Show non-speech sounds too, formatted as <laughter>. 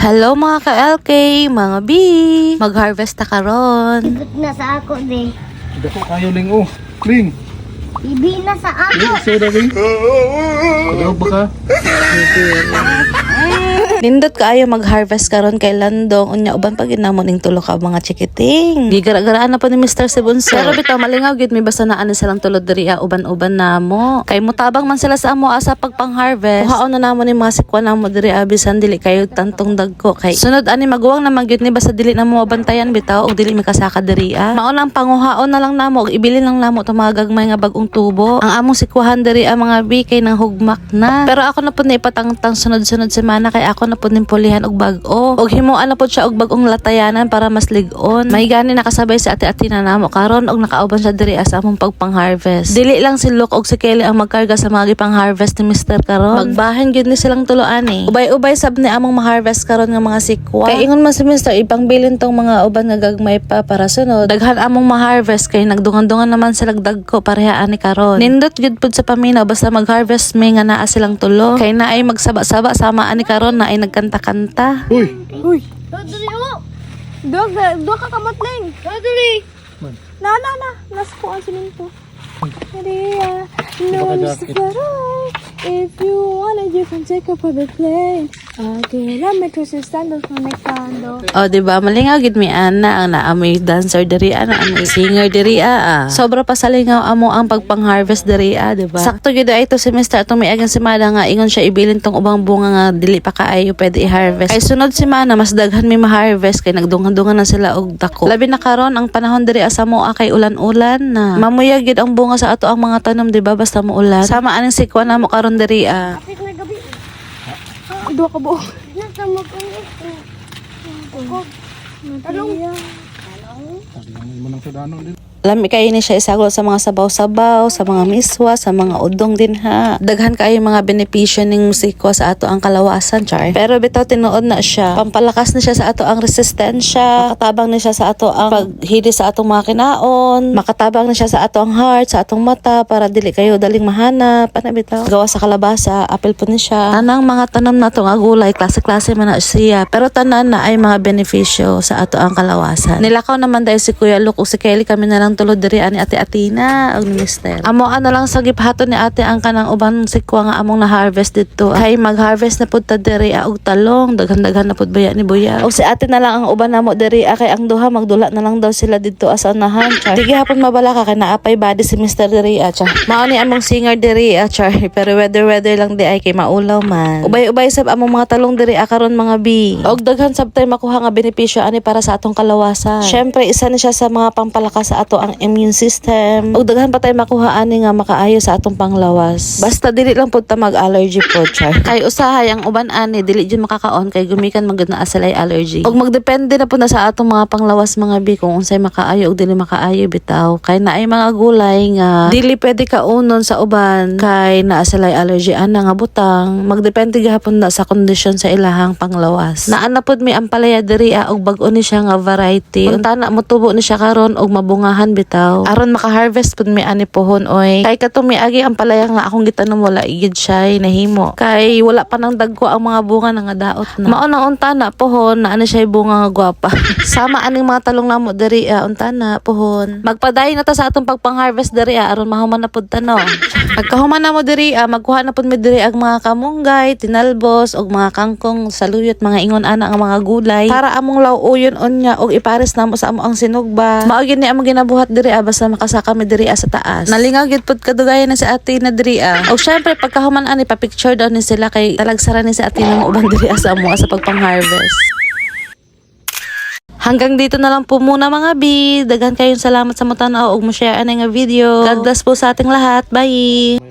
Hello mga ka-LK, mga B! Mag-harvest na karon. Ibig na sa ako, de. Dako kayo ling oh. Ling. Ibi na sa ako. Ling, soda ling. Pagaw ba ka? <laughs> Nindot kaayo mag-harvest karon kay Landong unya uban pag ginamon ning tulo ka mga chikiting. Gigara-garaan na pa ni Mr. Sibunso. Pero bitaw malingaw gid mi basta na ani silang tulod diri ah, uban-uban namo. Kay mutabang man sila sa amo asa pag pang-harvest. Kuhaon na namo ni mga sikwa namo diri ah, bisan dili kayo tantong dagko kay sunod ani maguwang naman gyud ni basta dili na mo bantayan bitaw og dili mi kasaka diri ah. Mao lang panguhaon na lang namo og ibili lang namo to mga gagmay nga bagong tubo. Ang among sikwahan diri ang mga bi kay nang hugmak na. Pero ako na pud na ipatangtang sunod-sunod semana kay ako na pud ning pulihan og bag-o. Og himuan na pud siya og bagong latayanan para mas ligon. May gani nakasabay sa ati-ati na namo karon og nakauban siya diri as among pagpang-harvest. Dili lang si Luke og si Kelly ang magkarga sa mga gipang-harvest ni Mr. karon. Magbahin gyud ni silang tuloan eh. Ubay-ubay sab ni among ma-harvest karon nga mga sikwa. Kay ingon man si Mr. ibang bilin tong mga uban nga gagmay pa para sunod. Daghan among ma-harvest kay nagdungan-dungan naman sila dagko pareha ani karon. Nindot gyud pud sa paminaw basta mag-harvest may nga naa silang tulo. Kay naay magsaba-saba sama ani karon na ay nagkanta-kanta. Uy. Uy, Dodoli mo. dog, dog ka kamatling. Man. Na, na, na. Nasa ko ang siminto. Maria, no, jacket. Faroy. If you want it, you can take up for the plane. Okay, let me twist your standards from my condo. O, di ba Malingaw gid mi ana ang naamoy dancer diri ana ang singer diri ah. Sobra pa sa lingaw amo ang pagpang-harvest diri ah, di ba? Sakto gyud ay si Mr. atong miagang si Mada nga ingon siya ibilin tong ubang bunga nga dili pa kaayo pwede i-harvest. Kay sunod si Mana mas daghan mi ma-harvest kay nagdungan-dungan na sila og dako. Labi na karon ang panahon diri asa mo ah, kay ulan-ulan na. Mamuyag gyud ang bunga sa ato ang mga tanom di ba basta mo ulan. Sama aning sikwa na mo karon diri ah. Dua ka buo. Nasa kung ito. Maria. Paglangan mo ng sudano din. Lami kayo ni siya isagol sa mga sabaw-sabaw, sa mga miswa, sa mga udong din ha. Daghan kayo mga benepisyo ning musiko sa ato ang kalawasan, char. Pero bitaw tinuod na siya. Pampalakas na siya sa ato ang resistensya. Makatabang na siya sa ato ang paghili sa atong mga kinaon. Makatabang na siya sa ato ang heart, sa atong mata para dili kayo daling mahanap. Ano bitaw? Gawa sa kalabasa, apel po ni siya. Tanang mga tanom na to nga klase-klase man na siya. Pero tanan na ay mga benepisyo sa ato ang kalawasan. Nilakaw naman dahil si Kuya Luke o si Kelly kami na lang tulod diri ani Ate Atina og ni Mister. Amo ana lang sa giphaton ni Ate ang kanang uban sikwa nga among na-harvest dito. Kay mag-harvest na pud ta diri ah, og talong, daghan-daghan na pud baya ni Buya. Og si Ate na lang ang uban namo diri ah, kay ang duha magdula na lang daw sila dito as anahan. Dige hapon mabala ka kay naapay body si Mr. diri ah, char. Mao ni among singer diri ah, char. Pero weather weather lang di ay kay maulaw man. Ubay-ubay sab among mga talong diri ah, karon mga bi. Og daghan sab tay makuha nga benepisyo ani para sa atong kalawasan. Syempre isa ni siya sa mga pampalakas sa ato ang immune system. Og daghan pa tay makuha ani nga makaayo sa atong panglawas. Basta dili lang pud ta mag-allergy po, char. <laughs> Kay usahay ang uban ani dili jud makakaon kay gumikan magud na asalay allergy. Og magdepende na pud na sa atong mga panglawas mga bi kung unsay makaayo og dili makaayo bitaw. Kay naay mga gulay nga dili pwede kaunon sa uban kay naa sila'y allergy ana nga butang. Magdepende gahapon na sa kondisyon sa ilahang panglawas. Naa na pud mi ang palaya diri ah, og bag-o ni siya nga variety. Unta na motubo ni siya karon og mabungahan bitaw. Aron maka-harvest pud mi ani pohon oy. Kay katong mi agi ang palaya nga akong gitanom wala igid siya nahimo. Kay wala pa nang dagko ang mga bunga na nga daot na. Mao na unta na pohon na ani siya bunga nga gwapa. <laughs> Sama aning mga talong namo diri ah, unta na pohon. Magpaday na ta sa atong pagpang-harvest diri ah, aron mahuman na pud tano. Pagkahuman <laughs> na mo diri ah, magkuha na pud mi diri ang mga kamunggay, tinalbos og mga kangkong, saluyot, mga ingon ana ang mga gulay para among lauyon onya og ipares namo sa amo ang sinugba. Mao gyud ni among ginabuhat diri ah, basta makasaka mi diri ah, sa taas. Nalingaw gyud pud kadugayan na si ate na diri ah. Og syempre pagkahuman ani pa picture daw ni sila kay talagsara ni si ate ng uban diri ah, sa amo sa pagpang-harvest. Hanggang dito na lang po muna mga bi. Dagan kayong salamat sa mutanaw og mo share ani nga video. God bless po sa ating lahat. Bye.